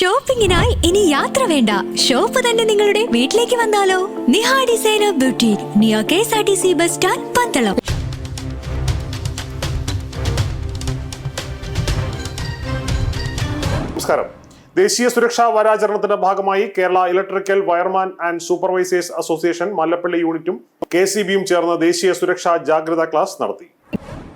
ഷോപ്പിംഗിനായി ഇനി യാത്ര വേണ്ട. ഷോപ്പ് തന്നെ നിങ്ങളുടെ വീട്ടിലേക്ക് വന്നാലോ? Niha designer beauty neo K S R T C bus stand Pandalam. നമസ്കാരം. ദേശീയ സുരക്ഷാ വാരാചരണത്തിന്റെ ഭാഗമായി Kerala electrical wireman and supervisors association Mallappally യൂണിറ്റും കെ സി ബിയും ചേർന്ന് ദേശീയ സുരക്ഷാ ജാഗ്രതാ ക്ലാസ് നടത്തി.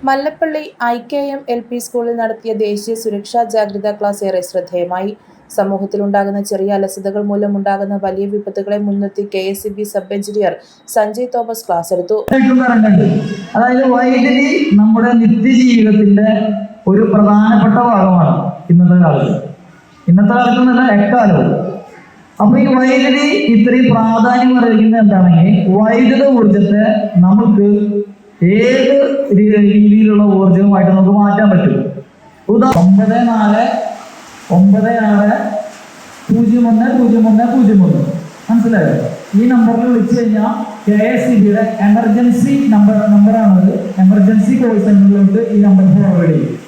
Mallappally I K M L P സ്കൂളിൽ നടത്തിയ ദേശീയ സുരക്ഷാ ജാഗ്രതാ ക്ലാസ് ഏറെ ശ്രദ്ധേയമായി. സമൂഹത്തിലുണ്ടാകുന്ന ചെറിയ അലസതകൾ മൂലമുണ്ടാകുന്ന വലിയ വിപത്തുകളെ മുൻനിർത്തി K S C B sub engineer Sanjay Thomas class എടുത്തു. അതായത് വൈദ്യുതി നമ്മുടെ നിത്യജീവിതത്തിന്റെ ഒരു പ്രധാനപ്പെട്ട ഭാഗമാണ് ഇന്നത്തെ കാലത്ത്. ഇന്നത്തെ കാലത്ത് എന്നല്ല എക്കാലവും. അപ്പൊ ഈ വൈദ്യുതി ഇത്രയും പ്രാധാന്യം അറിയിക്കുന്നത് എന്താണെങ്കിൽ വൈദ്യുത ഊർജത്തെ നമുക്ക് ഏത് രീതിയിലുള്ള ഊർജവുമായിട്ട് നമുക്ക് മാറ്റാൻ പറ്റും. ഒമ്പത് നാല് ഒമ്പത് ആറ് പൂജ്യം ഒന്ന് പൂജ്യം ഒന്ന് പൂജ്യം ഒന്ന് മനസ്സിലായോ? ഈ നമ്പറിൽ വിളിച്ചു കഴിഞ്ഞാൽ കെ എസ് സി ബിയുടെ എമർജൻസി നമ്പർ നമ്പറാണത് എമർജൻസി കോൾ സെന്ററിലോട്ട് ഈ നമ്പർ ഫോർവേഡ് ചെയ്യും.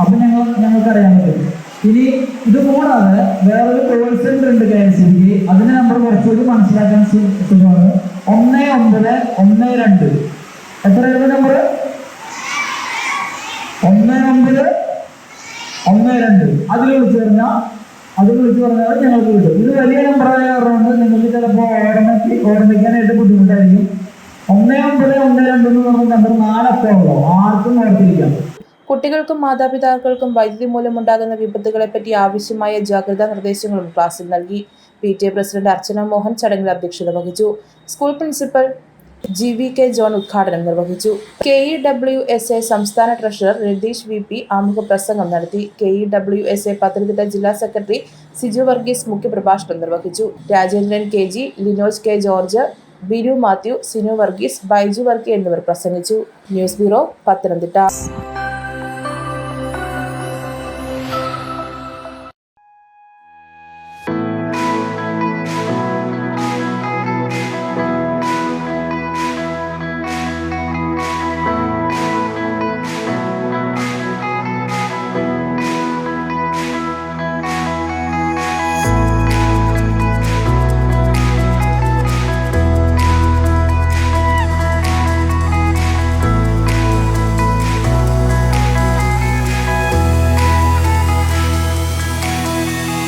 അപ്പൊ ഞങ്ങൾ ഞങ്ങൾക്ക് അറിയാൻ പറ്റും. ഇനി ഇത് കൂടാതെ വേറൊരു കോൾ സെന്റർ ഉണ്ട് കെ എസ് സി ബിക്ക്. അതിന്റെ നമ്പർ കുറച്ചുകൂടി മനസ്സിലാക്കാൻ സുഖമാണ്. ഒന്ന് ഒമ്പത് ഒന്ന് രണ്ട്. എത്രയായിരുന്നു നമ്പർ ഒന്ന് ഒമ്പത് ഒന്ന് രണ്ട്. അതിൽ വിളിച്ചു പറഞ്ഞാൽ അതിൽ വിളിച്ചു പറഞ്ഞാൽ ഞങ്ങൾക്ക് കിട്ടും. ഇത് വലിയ നമ്പർ കാരണം നിങ്ങൾക്ക് ചിലപ്പോൾ ഓർമ്മയ്ക്ക് ഓർമ്മിക്കാനായിട്ട് ബുദ്ധിമുട്ടായിരിക്കും. ഒന്ന് ഒമ്പത് ഒന്ന് രണ്ട് എന്ന് പറഞ്ഞ നമ്പർ നാലക്കമുള്ളൂ ആർക്കും ഓർത്തിരിക്കാം കുട്ടികൾക്കും മാതാപിതാക്കൾക്കും വൈദ്യുതി മൂലമുണ്ടാവുന്ന വിപത്തുകളെ പറ്റി ആവശ്യമായ ജാഗ്രതാ നിർദ്ദേശങ്ങളും ക്ലാസ്സിൽ നൽകി. P T A president Archana Mohan ചടങ്ങിൽ അധ്യക്ഷത വഹിച്ചു. School principal G V K John ഉദ്ഘാടനം നിർവഹിച്ചു. K E W S A സംസ്ഥാന ട്രഷറർ രതീഷ് വി പി ആമുഖ പ്രസംഗം നടത്തി. K E W S A Pathanamthitta ജില്ലാ സെക്രട്ടറി സിജു വർഗീസ് മുഖ്യപ്രഭാഷണം നിർവഹിച്ചു. Rajendran K G Linoj K George Binu Mathew Sinu Varghese Baiju Vargi എന്നിവർ പ്രസംഗിച്ചു. News bureau Pathanamthitta.